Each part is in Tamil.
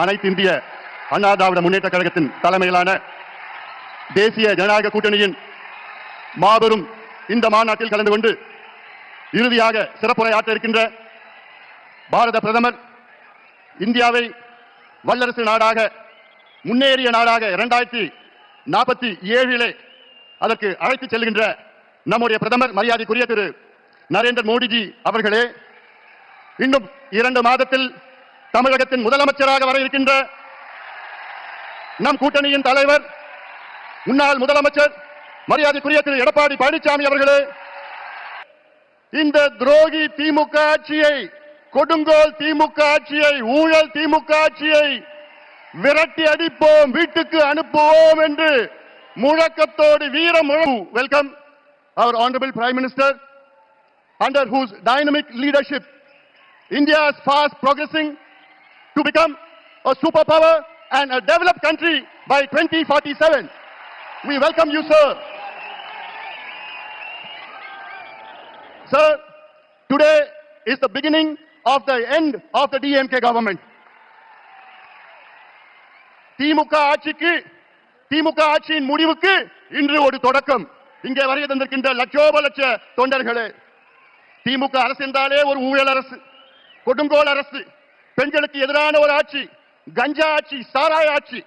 அனைத்து இந்திய அண்ணா திராவிட முன்னேற்ற கழகத்தின் தலைமையிலான தேசிய ஜனநாயக கூட்டணியின் மாபெரும் இந்த மாநாட்டில் கலந்து கொண்டு இறுதியாக சிறப்புரையாற்ற இருக்கின்ற பாரத பிரதமர் இந்தியாவை வல்லரசு நாடாக முன்னேறிய நாடாக இரண்டாயிரத்தி நாற்பத்தி ஏழிலே அதற்கு அழைத்துச் செல்கின்ற நம்முடைய பிரதமர் மரியாதைக்குரிய திரு நரேந்திர மோடிஜி அவர்களே இன்னும் இரண்டு மாதத்தில் தமிழகத்தின் முதலமைச்சராக வர இருக்கின்ற நம் கூட்டணியின் தலைவர் முன்னாள் முதலமைச்சர் மரியாதைக்குரிய திரு எடப்பாடி பழனிசாமி அவர்களே இந்த துரோகி திமுக ஆட்சியை கொடுங்கோல் திமுக ஆட்சியை ஊழல் திமுக ஆட்சியை விரட்டி அடிப்போம் வீட்டுக்கு அனுப்புவோம் என்று முழக்கத்தோடு வீர welcome our honourable prime minister under whose dynamic leadership India fast progressing to become a superpower and a developed country by 2047. We welcome you, sir. Sir, today is the beginning of the end of the DMK government. DMK ஆட்சிக்கு திமுக ஆட்சியின் முடிவுக்கு இன்று ஒரு தொடக்கம் இங்கே வருகை தந்திருக்கின்ற லட்சோப லட்ச தொண்டர்களே திமுக அரசு என்றாலே ஒரு ஊழல் அரசு கொடுங்கோல் அரசு பெண்களுக்கு எதிரான ஒரு ஆட்சி கஞ்சா ஆட்சி சாராய ஆட்சி.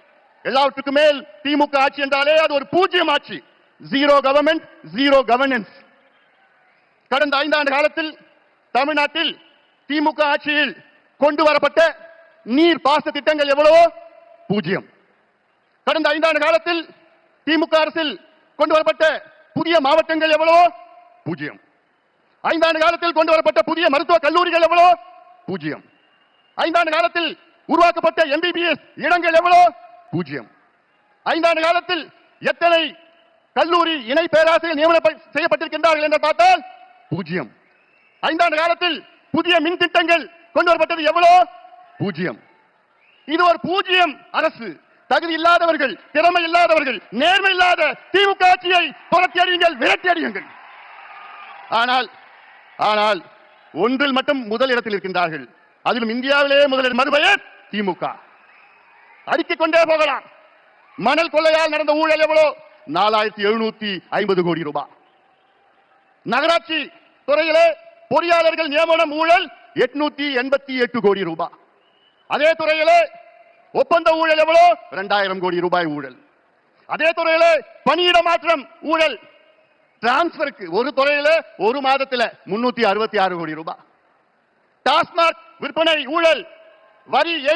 எல்லாவற்றுக்கும் மேல் திமுக ஆட்சி என்றாலே அது ஒரு பூஜ்ஜியம் ஆட்சி. ஜீரோ கவர்மெண்ட் ஜீரோ கவர்னன்ஸ் கடந்த ஐந்தாண்டு காலத்தில் தமிழ்நாட்டில் திமுக ஆட்சியில் கொண்டு வரப்பட்ட நீர் பாச திட்டங்கள் எவ்வளவோ பூஜ்ஜியம். கடந்த ஐந்தாண்டு காலத்தில் திமுக அரசில் கொண்டு வரப்பட்ட புதிய மாவட்டங்கள் எவ்வளவோ பூஜ்ஜியம். ஐந்தாண்டு காலத்தில் கொண்டு வரப்பட்ட புதிய மருத்துவ கல்லூரிகள் எவ்வளோ பூஜ்ஜியம். ஐந்தாண்டு காலத்தில் உருவாக்கப்பட்ட எம்பிபிஎஸ் இடங்கள் எவ்வளோ? பூஜ்ஜியம். ஐந்தாண்டு காலத்தில் எத்தனை கல்லூரி இணை பேராசிரியர் நியமனம் செய்யப்பட்டிருக்கின்றார்கள் என்று பார்த்தால் பூஜ்ஜியம். ஐந்தாண்டு காலத்தில் புதிய மின் திட்டங்கள் கொண்டு வரப்பட்டது எவ்வளோ? பூஜ்ஜியம். இது ஒரு பூஜ்ஜியம் அரசு. தகுதி இல்லாதவர்கள் திறமை இல்லாதவர்கள் நேர்மை இல்லாத திமுக ஆட்சியை புரட்டி அறியுங்கள் விரட்டி அறியுங்கள் ஆனால் ஆனால் ஒன்றில் மட்டும் முதல் இடத்தில் இருக்கின்றார்கள். அதிலும் இந்தியாவிலேயே முதலில் மறுபெயர் திமுக. அடுக்கிக் கொண்டே போகலாம். மணல் கொள்ளையால் நடந்த ஊழல் எவ்வளோ? நாலாயிரத்தி எழுநூத்தி ஐம்பது கோடி ரூபாய். நகராட்சி துறையிலே பொறியாளர்கள் நியமனம் ஊழல் எட்நூத்தி எண்பத்தி எட்டு கோடி ரூபாய். அதே துறையிலே ஒப்பந்த ஊழல் எவ்வளோ? இரண்டாயிரம் கோடி ரூபாய் ஊழல். அதே துறையிலே பணியிட மாற்றம் ஊழல். டிரான்ஸ்பருக்கு ஒரு துறையில ஒரு மாதத்துல முன்னூத்தி அறுபத்தி ஆறு கோடி ரூபாய். டாஸ்மாக் விற்பனை ஊழல் வரி